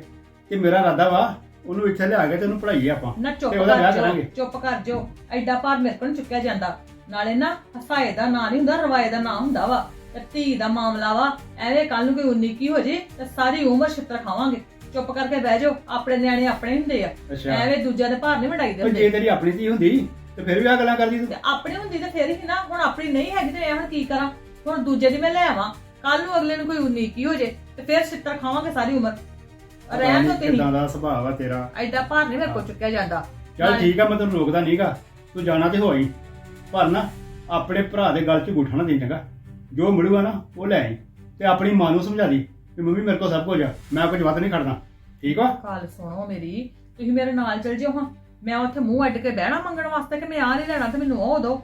ਤੇ ਮੇਰਾ ਇਰਾਦਾ ਵਾ ਉਹਨੂੰ ਇੱਥੇ ਲਿਆ ਕੇ ਤੇ ਉਹਨੂੰ ਪੜ੍ਹਾਈਏ ਆਪਾਂ। ਨਾ ਚੁੱਪ ਤੇ ਉਹਦਾ ਵਿਆਹ ਕਰ ਜਾਓ ਕਰਾਂਗੇ। ਚੁੱਪ ਕਰ ਜਾਓ। ਐਡਾ ਭਾਰ ਮੇਰੇ ਕੋਲ ਨੀ ਚੁੱਕਿਆ ਜਾਂਦਾ। ਨਾਲੇ ਨਾ ਹਸਾਏ ਦਾ ਨਾਂ ਨਹੀਂ ਹੁੰਦਾ ਰਵਾਏ ਦਾ ਨਾਂ ਹੁੰਦਾ ਵਾ। ਤੇ ਧੀ ਦਾ ਮਾਮਲਾ ਵਾ ਐਵੇਂ ਕੱਲ ਨੂੰ ਕੋਈ ਉਨੀ ਕੀ ਹੋ ਜੇ ਤੇ ਸਾਰੀ ਉਮਰ ਛਿੱਤਰ ਖਾਵਾਂਗੇ। ਚੁੱਪ ਕਰਕੇ ਬਹਿ ਜਾਓ ਆਪਣੇ ਨਿਆਣੇ ਆਪਣੇ ਹੁੰਦੇ ਆ। ਅੱਛਾ। ਐਵੇਂ ਦੂਜਿਆਂ ਦੇ ਭਾਰ ਨਹੀਂ ਵਡਾਈਦੇ ਤੇ ਹੁੰਦੇ ਜੇ ਤੇਰੀ ਆਪਣੀ ਧੀ ਹੁੰਦੀ ਤੇ ਫਿਰ ਵੀ ਆ ਗੱਲਾਂ ਕਰਦੀ ਤੇ? ਤੂੰ ਆਪਣੀ ਹੁੰਦੀ ਤੇ ਫੇਰ ਹੀ ਨਾ ਹੁਣ ਆਪਣੀ ਨਹੀਂ ਹੈਗੀ ਤੇ ਮੈਂ ਹੁਣ ਕੀ ਕਰਾਂ? ਹੁਣ ਦੂਜੇ ਦੀ ਮੈਂ ਲੈ ਆਵਾਂ। ਕੱਲ ਨੂੰ ਅਗਲੇ ਨੂੰ ਕੋਈ ਉਨੀ ਕੀ ਹੋ ਜੇ ਤੇ ਫੇਰ ਛਿੱਤਰ ਖਾਵਾਂਗੇ ਸਾਰੀ ਉਮਰ। ਰਹਿਣ ਦੋ ਤੁਸੀਂ। ਕਿਦਾਂ ਦਾ ਸੁਭਾਅ ਆ ਤੇਰਾ। ਐਡਾ ਭਾਰ ਨਹੀਂ ਮੇਰੇ ਕੋਲ ਚੁੱਕਿਆ ਜਾਂਦਾ। ਚੱਲ ਨਾਲੇ- ਠੀਕ ਆ ਮੈਂ ਤੈਨੂੰ ਰੋਕਦਾ ਨਹੀਂਗਾ ਤੂੰ ਜਾਣਾ ਤੇ ਹੋਈ ਪਰ ਨਾ ਆਪਣੇ ਭਰਾ ਦੇ ਗੱਲ 'ਚ ਗੁੱਠਾ ਨਾ ਚੰਗਾ। ਜੋ ਮਿਲੂਗਾ ਨਾ ਉਹ ਲੈ ਆਈ। ਤੇ ਆਪਣੀ ਮਾਂ ਨੂੰ ਸਮਝਾ ਦੀ ਕਿ ਮੰਮੀ ਮੇਰੇ ਕੋਲ ਸਭ ਕੁਝ ਆ ਮੈਂ ਕੁਝ ਵੱਧ ਨਹੀਂ ਖੜਨਾ ਠੀਕ ਆ ਗੱਲ ਸੁਣੋ ਮੇਰੀ ਤੁਸੀਂ ਮੇਰੇ ਨਾਲ ਚੱਲ ਜਿਓ ਹਾਂ। ਮੈਂ ਉੱਥੇ ਮੂੰਹ ਅੱਡ ਕੇ ਬਹਿਣਾ ਮੰਗਣ ਵਾਸਤੇ ਕਿ ਮੈਂ ਆ ਨਹੀਂ ਲੈਣਾ ਤੇ ਮੈਨੂੰ ਉਹ ਦੋ।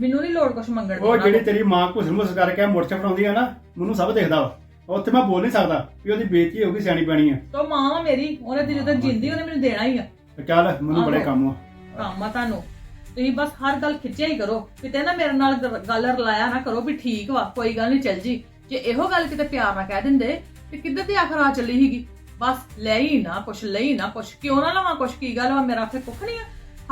ਮੈਨੂੰ ਨਹੀਂ ਲੋੜ ਕੁਛ ਮੰਗਣ ਦੀ ਉਹ ਜਿਹੜੀ। ਤੇਰੀ ਮਾਂ ਘੁਸਰ ਮੁਸ ਕਰਕੇ ਮੋਰਚਾ ਬਣਾਉਂਦੀ ਆ ਨਾ ਮੈਨੂੰ ਸਭ ਦਿਖਦਾ ਵਾ। ਉੱਥੇ ਮੈਂ ਬੋਲ ਨਹੀਂ ਸਕਦਾ ਵੀ ਉਹਦੀ ਬੇਇੱਜ਼ਤੀ ਹੋਊਗੀ ਸਿਆਣੀ ਪੈਣੀ ਆ। ਤੋ ਮਾਂ ਵਾ ਮੇਰੀ ਉਹਨੇ ਤੇ ਜਦੋਂ ਜਿੰਦੀ ਉਹਨੇ ਮੈਨੂੰ ਦੇਣਾ ਹੀ ਆ। ਚੱਲ ਮੈਨੂੰ ਬੜੇ। ਕੰਮ ਆ। ਕੰਮ ਆ ਤੁਹਾਨੂੰ। ਤੁਸੀਂ ਬਸ ਹਰ ਗੱਲ ਖਿੱਚਿਆ ਹੀ ਕਰੋ। ਕਿਤੇ ਨਾ ਮੇਰੇ ਨਾਲ ਗ- ਗੱਲ ਰਲਾਇਆ ਨਾ ਕਰੋ ਵੀ ਠੀਕ ਵਾ ਕੋਈ ਗੱਲ ਨਹੀਂ ਚੱਲ ਜੀ। ਜੇ ਇਹੋ ਗੱਲ ਕਿਤੇ ਪਿਆਰ ਨਾਲ ਕਹਿ ਦਿੰਦੇ ਤੇ ਕਿੱਧਰ ਦੀ ਆਖਰ ਆ ਚੱਲੀ ਸੀਗੀ? ਬਸ ਲੈ ਹੀ ਨਾ ਕੁਛ ਲਈ ਨਾ ਕੁਛ ਕਿਉਂ ਨਾ ਲਵਾਂ ਕੁਛ? ਕੀ ਗੱਲ ਵਾ? ਮੇਰਾ ਉੱਥੇ ਕੁੱਖ ਨਹੀਂ ਆ।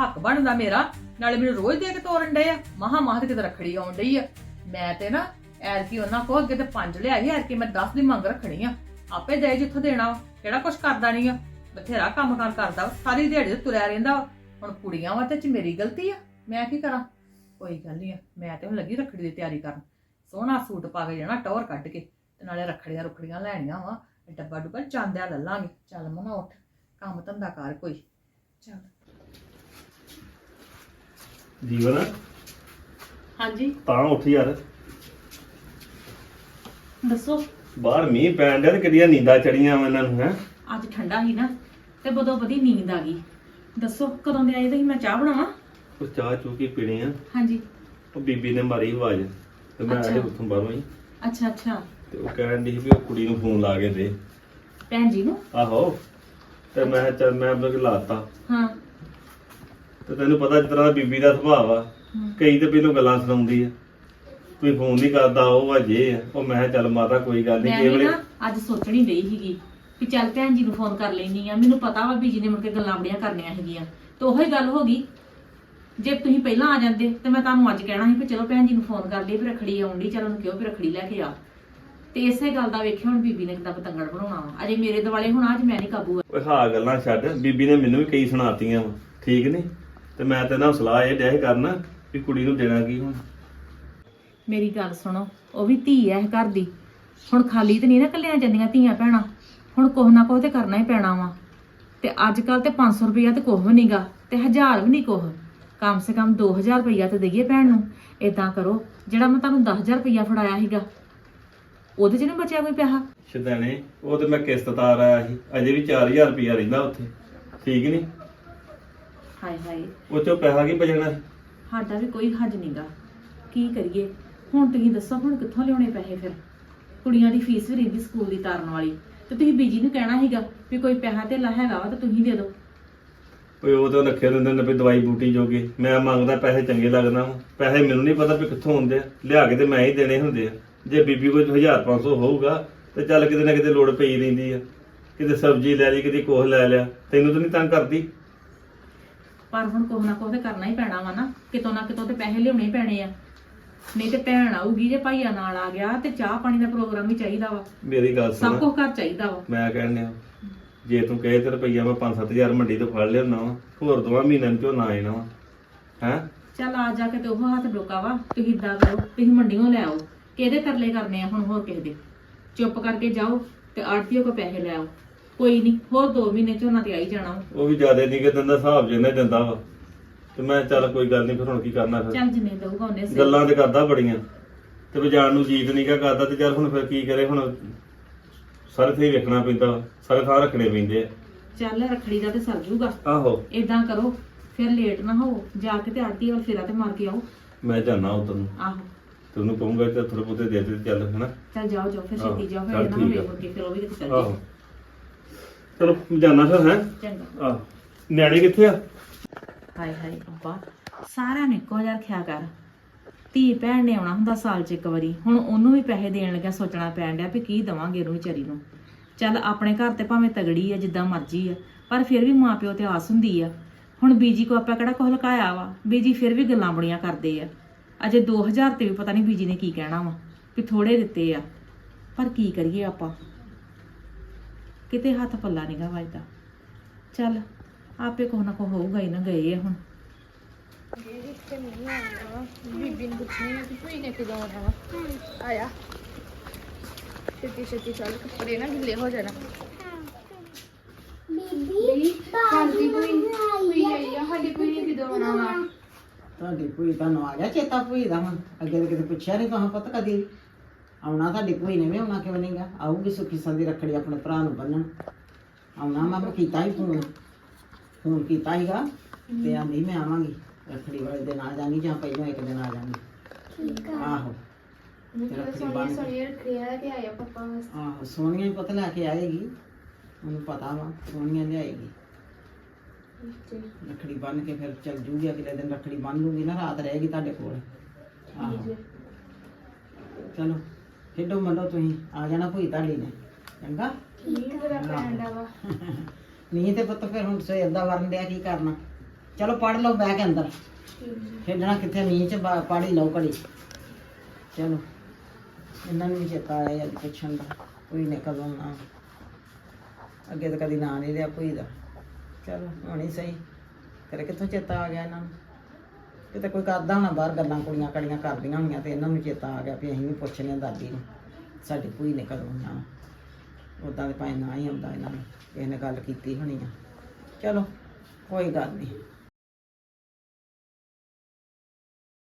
ਹੱਕ ਬਣਦਾ ਮੇਰਾ। ਨਾਲੇ ਮੈਨੂੰ ਰੋਜ਼ ਦੇ ਕੇ ਤੋਰਨ ਡਏ ਆ। ਮਹਾ ਮਾਹ ਤੇ ਕਿਤੇ ਰੱਖੜੀ ਆਉਣ ਡਈ ਆ। ਮੈਂ ਤੇ ਨਾ ਐਰਕੀ ਉਹਨਾਂ ਕੋਲ ਅੱਗੇ ਤੇ ਪੰਜ ਲਿਆਈ ਐਰ ਕੀ ਮੈਂ 10 ਦੀ ਮੰਗ ਰੱਖਣੀ ਆ। ਆਪੇ ਦੇ ਜਿੱਥੋਂ ਦੇਣਾ ਵਾ। ਕਿਹੜਾ ਕੁਛ ਕਰਦਾ ਨਹੀਂ ਆ। ਬਥੇਰਾ ਕੰਮ ਕਾਰ ਕਰਦਾ ਵਾ, ਸਾਰੀ ਦਿਹਾੜੀ ਤੇ ਤੁਰਿਆ ਰਹਿੰਦਾ ਵਾ। ਹੁਣ ਕੁੜੀਆਂ ਵਾ ਤੇ ਚ ਮੇਰੀ ਗਲਤੀ ਆ। ਮੈਂ ਕੀ ਕਰਾਂ? ਕੋਈ ਗੱਲ ਨਹੀਂ ਆ ਮੈਂ ਤੇ ਹੁਣ ਲੱਗੀ ਰੱਖੜੀ ਦੀ ਤਿਆਰੀ ਕਰਨ। ਸੋਹਣਾ ਸੂਟ ਪਾ ਕੇ ਜਾਣਾ ਟੌਰ ਕੱਢ ਕੇ ਤੇ ਨਾਲੇ ਰੱਖੜੀਆਂ ਰੁਖੜੀਆਂ ਲੈਣੀਆਂ ਵਾ। ਡੱਬਾ ਡੁੱਬਾ ਚਾਂਦਿਆ ਲੈ ਲਾਂਗੇ। ਚੱਲ ਮਨਾ ਉੱਠ ਕੰਮ ਧੰਦਾ ਕਰ ਕੋਈ। ਚੱਲ। ਜੀਵਨ? ਹਾਂਜੀ। ਤਾਂ ਉੱਠ ਯਾਰ। ਦੱਸੋ। ਬਾਹਰ ਮੀਂਹ ਪੈਣ ਡਿਆ ਤੇ ਨੀਂਦਾਂ ਚੜੀਆਂ ਵਾ ਇਹਨਾਂ ਨੂੰ ਹੈ? ਅੱਜ ਠੰਡਾ ਹੀ ਨਾ ਤੇ ਬਦੋ ਬਦੀ ਨੀਂਦ ਆ ਗਈ। ਦੱਸੋ ਕਦੋਂ ਦੇ ਆਏ ਤੁਸੀਂ? ਮੈਂ ਚਾਹ ਬਣਾਵਾਂ? ਉਹ ਚਾਹ ਚੂ ਕੇ ਪੀਣੇ ਆ। ਹਾਂਜੀ। ਉਹ ਬੀਬੀ ਨੇ ਮਾਰੀ ਆਵਾਜ਼। ਤੇ ਮੈਂ ਆਇਆ ਅੱਛਾ। ਉੱਥੋਂ ਬਾਹਰੋਂ ਹੀ। ਅੱਛਾ ਅੱਛਾ। ਤੇ ਉਹ ਕਹਿਣ ਦੀ ਵੀ ਉਹ ਕੁੜੀ ਨੂੰ ਫੋਨ ਲਾ ਕੇ ਦੇ। ਭੈਣ ਜੀ ਨੂੰ? ਆਹੋ। ਤੇ ਮੈਂ ਕਿਹਾ ਚੱਲ ਮੈਂ ਕੋਲ ਲਾਤਾ। ਹਾਂ। ਤੇ ਤੈਨੂੰ ਪਤਾ ਜਿਸ ਤਰ੍ਹਾਂ ਦਾ ਬੀਬੀ ਦਾ ਸੁਭਾਅ ਆ ਹਮ। ਕਈ ਤੇ ਪਹਿਲੋਂ ਗੱਲਾਂ ਸੁਣਾਉਂਦੀ ਆ। ਕੋਈ ਫੋਨ ਨਹੀਂ ਕਰਦਾ ਉਹ ਆ ਜੇ ਆ। ਉਹ ਮੈਂ ਕਿਹਾ ਚੱਲ ਮਾਤਾ ਕੋਈ ਗੱਲ ਨਹੀਂ ਮੈਂ ਵੀ ਨਾ ਅੱਜ ਸੋਚਣੀ ਡਈ ਸੀਗੀ ਕਿ ਚੱਲ ਭੈਣ ਜੀ ਨੂੰ ਫੋਨ ਕਰ ਲੈਣੀ ਆ। ਮੈਨੂੰ ਪਤਾ ਵਾ ਬੀਜੀ ਨੇ ਮੁੜ ਕੇ ਗੱਲਾਂ ਬੜੀਆਂ ਕਰਨੀਆਂ ਹੈਗੀਆਂ। ਤੇ ਉਹੀ ਗੱਲ ਹੋ ਗਈ। ਜੇ ਤੁਸੀਂ ਪਹਿਲਾਂ ਆ ਜਾਂਦੇ ਤੇ ਮੈਂ ਤੁਹਾਨੂੰ ਅੱਜ ਕਹਿਣਾ ਸੀ ਕਿ ਚਲੋ ਭੈਣ ਜੀ ਨੂੰ ਫੋਨ ਕਰ ਲਈ ਵੀ ਰਖੜੀ ਆਉਂਦੀ ਚਲ ਉਹਨੂੰ ਕਿਉਂ ਵੀ ਰਖੜੀ ਲੈ ਕੇ ਆ। ਤੇ ਇਸੇ ਗੱਲ ਦਾ ਵੇਖਿਓ ਹੁਣ ਬੀਬੀ ਨੇ ਕਿੱਦਾਂ ਪਤੰਗੜ ਬਣਾਉਣਾ ਵਾ। ਅਜੇ ਮੇਰੇ ਦਿਵਾਲੇ ਹੁਣ ਅੱਜ ਮੈਂ ਨਹੀਂ ਕਾਬੂ ਓਏ ਹਾਂ ਗੱਲਾਂ ਛੱਡ। ਬੀਬੀ ਨੇ ਮੈਨੂੰ ਵੀ ਕਈ ਸੁਣਾਤੀਆਂ ਵਾ। ਠੀਕ ਨਹੀਂ ਤੇ ਮੈਂ ਤੇ ਨਾ ਸਲਾਹ ਇਹ ਡਿਆ ਸੀ ਕਰਨਾ ਵੀ ਕੁੜੀ ਨੂੰ ਦੇਣਾ ਕੀ ਹੁਣ। ਮੇਰੀ ਗੱਲ ਸੁਣੋ ਉਹ ਵੀ ਧੀ ਐ ਇਸ ਘਰ ਦੀ। ਹੁਣ ਖਾਲੀ ਤੇ ਨਹੀਂ ਨਾ ਕੱਲਿਆਂ ਜਾਂਦੀਆਂ ਧੀਆਂ ਭੈਣਾਂ। ਹੁਣ ਕੁਛ ਨਾ ਕੁਛ ਤੇ ਕਰਨਾ ਹੀ ਪੈਣਾ ਵਾ। ਤੇ ਅੱਜ ਕੱਲ ਤੇ 500 ਰੁਪਇਆ ਤੇ ਕੁਛ ਵੀ ਨਹੀਂਗਾ ਤੇ 1000 ਵੀ ਨਹੀਂ ਕੁਛ। ਕਮ ਸੇ ਕਮ 2000 ਰੁਪਇਆ ਤੇ ਦਈਏ ਭੈਣ ਨੂੰ। ਏਦਾਂ ਕਰੋ ਜਿਹੜਾ ਮੈਂ ਤੁਹਾਨੂੰ 10000 ਰੁਪਇਆ ਫੜਾਇਆ ਸੀਗਾ ਉਹਦੇ ਚ ਨਹੀਂ ਬਚਿਆ ਕੋਈ ਪੈਸਾ? ਸ਼ਦਾਨੇ ਉਹ ਤੇ ਮੈਂ ਕਿਸ਼ਤ ਤਾਰ ਆਇਆ ਸੀ ਅਜੇ ਵੀ 4000 ਰੁਪਇਆ ਰਹਿੰਦਾ ਉੱਥੇ। ਠੀਕ ਨਹੀਂ ਹਾਏ ਹਾਏ। ਉਹ ਚੋਂ ਪੈਸਾ ਕੀ ਬਚਣਾ ਸਾਡਾ ਵੀ ਕੋਈ ਹੱਜ ਨਹੀਂਗਾ ਕੀ ਕਰੀਏ? ਹੁਣ ਤੁਸੀਂ ਦੱਸੋ ਹੁਣ ਕਿੱਥੋਂ ਲਿਆਉਣੇ ਪੈਸੇ ਫਿਰ? ਕੁੜੀਆਂ ਦੀ ਫੀਸ ਵੀ ਰਹਿੰਦੀ ਸਕੂਲ ਦੀ ਤਾਰਨ ਵਾਲੀ। ਤੇ ਤੁਸੀਂ ਬੀਜੀ ਨੂੰ ਕਹਿਣਾ ਸੀਗਾ ਵੀ ਕੋਈ ਪੈਸਾ ਤੇ ਹੈਗਾ ਵਾ ਤਾਂ ਤੁਸੀਂ ਦੇ ਦਿਓ। ਓਏ ਉਹ ਤੇ ਰੱਖੇ ਰਹਿੰਦੇ ਨੇ ਵੀ ਦਵਾਈ ਬੂਟੀ ਜੋਗੇ ਮੈਂ ਮੰਗਦਾ ਪੈਸੇ ਚੰਗੇ ਲੱਗਦਾ ਵਾ ਪੈਸੇ ਮੈਨੂੰ ਨਹੀਂ ਪਤਾ ਵੀ ਕਿੱਥੋਂ ਆਉਂਦੇ ਆ। ਲਿਆ ਕੇ ਤੇ ਮੈਂ ਹੀ ਦੇਣੇ ਹੁੰਦੇ ਆ। ਜੇ ਬੀਬੀ ਕੋਈ 1500 ਹੋਊਗਾ ਤੇ ਚੱਲ ਕਿਤੇ ਨਾ ਕਿਤੇ ਲੋੜ ਪਈ ਰਹਿੰਦੀ ਆ। ਕਿਤੇ ਸਬਜ਼ੀ ਲੈ ਲਈ ਕਿਤੇ ਕੋਹ ਲੈ ਲਿਆ। ਤੈਨੂੰ ਤਾਂ ਨਹੀਂ ਤੰਗ ਕਰਦੀ? ਪਰ ਹੁਣ ਕੁਛ ਨਾ ਕੁਛ ਤੇ ਕਰਨਾ ਹੀ ਪੈਣਾ ਵਾ ਨਾ। ਕਿਤੋਂ ਨਾ ਕਿਤੋਂ ਤੇ ਪੈਸੇ ਲਿਆਉਣੇ ਹੀ ਪੈਣੇ ਆ। ਨਹੀਂ ਤੇ ਭੈਣ ਆਊਗੀ ਜੇ ਭਾਈਆ ਨਾਲ ਆ ਗਿਆ ਤੇ ਚਾਹ ਪਾਣੀ ਦਾ ਪ੍ਰੋਗਰਾਮ ਵੀ ਚਾਹੀਦਾ ਵਾ। ਮੇਰੀ ਗੱਲ ਸਭ ਸੁਣ ਕੁਝ ਘਰ ਚਾਹੀਦਾ ਵਾ। ਮੈਂ ਕਹਿੰਦੇ ਆ ਜੇ ਤੂੰ ਕਹੇ ਤੇ ਰੁਪਈਆ ਮੈਂ 5-7000 ਮੰਡੀ ਤੋਂ ਫੜ ਲਿਆਉਣਾ ਵਾ ਹੋਰ ਦੋਵਾਂ ਮਹੀਨਿਆਂ ਨੂੰ ਝੋਨਾ ਆਇਣਾ ਵਾ? ਹੈ? ਚੱਲ ਆ ਜਾ ਕੇ ਤੇ ਉਹ ਹੱਥ ਡੋਕਾ ਵਾ ਤੁਸੀਂ ਇਦਾਂ ਕਰੋ ਤੁਸੀਂ ਮੰਡੀੋਂ ਲੈ ਆਓ। ਕਿਹਦੇ ਤਰਲੇ ਕਰਨੇ ਆ ਹੁਣ ਹੋਰ ਕਿਸੇ ਦੇ? ਚੁੱਪ ਕਰਕੇ ਜਾਓ ਤੇ ਆੜਤੀਓ ਕੋ ਪੈਸੇ ਲੈ ਆਓ। ਕੋਈ ਨਹੀਂ ਹੋਰ 2 ਮਹੀਨੇ ਝੋਨਾ ਤੇ ਆ ਹੀ ਜਾਣਾ ਵਾ। ਉਹ ਵੀ ਜ਼ਿਆਦਾ ਨਹੀਂ ਕਿ ਦਿੰਦਾ ਹਿਸਾਬ ਜਿੰਨੇ ਦਿੰਦਾ ਵਾ। ਤੇ ਮੈਂ ਚੱਲ ਕੋਈ ਗੱਲ ਨਹੀਂ ਫਿਰ ਹੁਣ ਕੀ ਕਰਨਾ ਫਿਰ? ਚੱਲ ਜਿੰਨੇ ਦਊਗਾ ਉਹਨੇ ਸਹੀ। ਗੱਲਾਂ ਤੇ ਕਰਦਾ ਬੜੀਆਂ। ਤੇ ਵਜਾਣ ਨੂੰ ਜੀਤ ਨਹੀਂ ਕਾ ਕਰਦਾ ਤੇ ਚੱਲ ਹੁਣ ਫਿਰ ਕੀ ਕਰੇ ਹੁਣ ਸਾਰੇ ਥੇ ਵੇਖਣਾ ਪੈਂਦਾ ਸਾਰੇ ਥਾਂ ਰੱਖਣੇ ਪੈਂਦੇ ਆ। ਚੱਲ ਰਖੜੀ ਦਾ ਤੇ ਸਰ ਜੂਗਾ। ਆਹੋ। ਇਦਾਂ ਕਰੋ ਫਿਰ ਲੇਟ ਨਾ ਹੋ ਜਾ ਕੇ ਤੇ ਆੜਤੀ ਵੱਲ ਫੇਰਾ ਤੇ ਮਾਰ ਕੇ ਆਓ। ਮੈਂ ਜਾਣਾ ਉਧਰ ਨੂੰ। ਆਹੋ। ਤੇ ਉਹਨੂੰ ਕਹੂੰਗਾ ਤੇ ਥੋੜੇ ਬਹੁਤੇ ਦੇ ਦੇ ਚੱਲ ਹਨਾ? ਚੱਲ ਜਾਓ ਜਾਓ ਫਿਰ ਛੇਤੀ ਜਾਓ ਫਿਰ ਚੱਲ ਇਹਨਾਂ ਨੂੰ ਠੀਕ ਆ। ਵੇਖ ਕੇ ਫਿਰ ਉਹ ਵੀ ਕਿਤੇ ਚੱਲ ਆਹੋ। ਚਲੋ ਜਾਣਾ ਫਿਰ ਹੈ? ਚੰਗਾ। ਆਹ। ਨਿਆਣੇ ਕਿੱਥੇ ਆ? ਹਾਏ ਹਾਏ ਅੱਬਾ ਸਾਰਿਆਂ ਨੂੰ ਇੱਕੋ ਜਿਹਾ ਰੱਖਿਆ ਕਰ। ਧੀ ਭੈਣ ਨੇ ਆਉਣਾ ਹੁੰਦਾ ਸਾਲ 'ਚ ਇੱਕ ਵਾਰੀ, ਹੁਣ ਉਹਨੂੰ ਵੀ ਪੈਸੇ ਦੇਣ ਲੱਗਿਆ, ਸੋਚਣਾ ਪੈਣ ਡਿਆ ਵੀ ਕੀ ਦਵਾਂਗੇ ਉਹਨੂੰ ਵਿਚਾਰੀ ਨੂੰ। ਚੱਲ ਆਪਣੇ ਘਰ ਤੇ ਭਾਵੇਂ ਤਗੜੀ ਆ, ਜਿੱਦਾਂ ਮਰਜ਼ੀ ਆ, ਪਰ ਫਿਰ ਵੀ ਮਾਪਿਓ ਤੇ ਆਸ ਹੁੰਦੀ ਆ। ਹੁਣ ਬੀਜੀ ਕੋ ਆਪਾਂ ਕਿਹੜਾ ਕੁਛ ਲੁਕਾਇਆ ਵਾ? ਬੀਜੀ ਫਿਰ ਵੀ ਗੱਲਾਂ ਬੜੀਆਂ ਕਰਦੇ ਆ। ਅਜੇ 2000 ਤੇ ਵੀ ਪਤਾ ਨਹੀਂ ਬੀਜੀ ਨੇ ਕੀ ਕਹਿਣਾ ਵਾ, ਵੀ ਥੋੜੇ ਦਿੱਤੇ ਆ। ਪਰ ਕੀ ਕਰੀਏ ਆਪਾਂ? ਕਿਤੇ ਹੱਥ ਪੱਲਾ ਨਹੀਂਗਾ ਵੱਜਦਾ। ਚੱਲ ਆਪੇ ਕੋਹ ਨਾ ਕੋ ਹੋਊਗਾ ਹੀ ਨਾ ਗਏ ਆ ਹੁਣ। ਬੀਬੀ ਨੂੰ ਪੁੱਛਣੀ ਹੈ ਕਿ ਕੋਈ ਨੇ ਕਿਦੋਂ ਆਉਣਾ ਵਾ? ਆਇਆ। ਛੇਤੀ ਛੇਤੀ ਚੱਲ ਕੱਪੜੇ ਨਾ ਗਿੱਲੇ ਹੋ ਜਾਣਾ। ਬੀਬੀ ਹਾਂਜੀ ਕੋਈ ਕੋਈ ਆਈ ਆ। ਸਾਡੀ ਕੋਈ ਨੇ ਕਿਦੋਂ ਆਉਣਾ ਵਾ? ਤੁਹਾਡੀ ਭੂਈ ਤੁਹਾਨੂੰ ਆ ਗਿਆ ਚੇਤਾ ਭੂਈ ਦਾ ਹੁਣ? ਅੱਗੇ ਤਾਂ ਕਿਤੇ ਪੁੱਛਿਆ ਨਹੀਂ ਤੁਹਾਨੂੰ ਪਤਾ ਕਦੀ? ਆਉਣਾ ਤੁਹਾਡੀ ਭੂਈ ਨੇ ਵੀ ਆਉਣਾ ਕਿਉਂ ਨਹੀਂਗਾ ਆਊਗੀ ਸੁੱਖੀ ਸੰਦੀ ਰੱਖੜੀ ਆਪਣੇ ਭਰਾ ਨੂੰ ਬੰਨਣ। ਆਉਣਾ ਮੈਂ ਮੈਂ ਕੀਤਾ ਹੀ ਫੋਨ। ਫੋਨ ਕੀਤਾ ਹੀਗਾ ਤੇ ਆਂਦੀ ਮੈਂ ਆਵਾਂਗੀ ਰੱਖੜੀ ਵਾਲੇ ਦਿਨ ਆ ਜਾਣੀ ਜਾਂ ਪਹਿਲਾਂ ਇੱਕ ਦਿਨ ਆ ਜਾਣੀ ਠੀਕ ਆਹੋ। ਮੈਂ ਤੇ ਕਿਹਾ ਰੱਖੜੀ ਸੋਹਣੀ ਬੰਨ੍ਹ ਕੇ। ਸੋਹਣੀ ਰੱਖੜੀ ਆ ਕੇ ਆਇਆ ਪਾਪਾ ਵਾਸਤੇ। ਆਹੋ ਸੋਨੀਆ ਹੀ ਪੁੱਤ ਲੈ ਕੇ ਆਏਗੀ ਉਹਨੂੰ ਪਤਾ ਵਾ ਸੋਨੀਆ ਲਿਆਏਗੀ। ਜੀ ਰੱਖੜੀ ਬੰਨ ਕੇ ਫਿਰ ਚੱਲ ਜੂਗੀ ਅਗਲੇ ਦਿਨ ਰੱਖੜੀ ਬੰਨ ਲੂਗੀ ਨਾ ਰਾਤ ਰਹੇਗੀ ਤੁਹਾਡੇ ਕੋਲ। ਆਹੋ। ਜੀ ਚਲੋ ਖੇਡੋ ਮੰਡੋ ਤੁਸੀਂ ਆ ਜਾਣਾ ਭੂਈ ਤੁਹਾਡੀ ਨੇ ਚੰਗਾ? ਠੀਕ ਬੜਾ ਪੈਂਦਾ ਵਾ। ਨਹੀਂ ਤੇ ਪੁੱਤ ਫਿਰ ਹੁਣ ਸਵੇਰ ਦਾ ਵਰਨ ਡਿਆ, ਕੀ ਕਰਨਾ? ਚਲੋ ਪੜ ਲਓ ਬਹਿ ਕੇ ਅੰਦਰ। ਖੇਡਣਾ ਕਿੱਥੇ ਮੀਂਹ ਚ ਪੜ ਹੀ ਲਓ ਘੜੀ। ਚਲੋ। ਇਹਨਾਂ ਨੂੰ ਵੀ ਚੇਤਾ ਆਇਆ ਅੱਜ ਪੁੱਛਣ ਦਾ, ਕੋਈ ਨੇ ਕਦੋਂ ਨਾ। ਅੱਗੇ ਤਾਂ ਕਦੀ ਨਾਂ ਨਹੀਂ ਲਿਆ ਭੂਈ ਦਾ। ਚਲੋ, ਹੋਣੀ ਸਹੀ। ਤੇਰੇ ਕਿੱਥੋਂ ਚੇਤਾ ਆ ਗਿਆ ਇਹਨਾਂ ਨੂੰ? ਕਿਤੇ ਕੋਈ ਕਰਦਾ ਹੋਣਾ ਬਾਹਰ ਗੱਲਾਂ ਕੁੜੀਆਂ ਕੜੀਆਂ ਕਰਦੀਆਂ ਹੋਣੀਆਂ ਤੇ ਇਹਨਾਂ ਨੂੰ ਚੇਤਾ ਆ ਗਿਆ ਵੀ ਅਸੀਂ ਵੀ ਪੁੱਛ ਲਿਆ ਦਾਦੀ ਨੂੰ। ਸਾਡੀ ਭੂਈ ਨੇ ਕਦੋਂ ਨਾ। ਉਦਾਂ ਦੇ ਭਾਵੇਂ ਨਾ ਹੀ ਆਉਂਦਾ ਇਹਨਾਂ ਨੂੰ, ਕਿਸੇ ਨੇ ਗੱਲ ਕੀਤੀ ਹੋਣੀ ਆ। ਚਲੋ, ਕੋਈ ਗੱਲ ਨਹੀਂ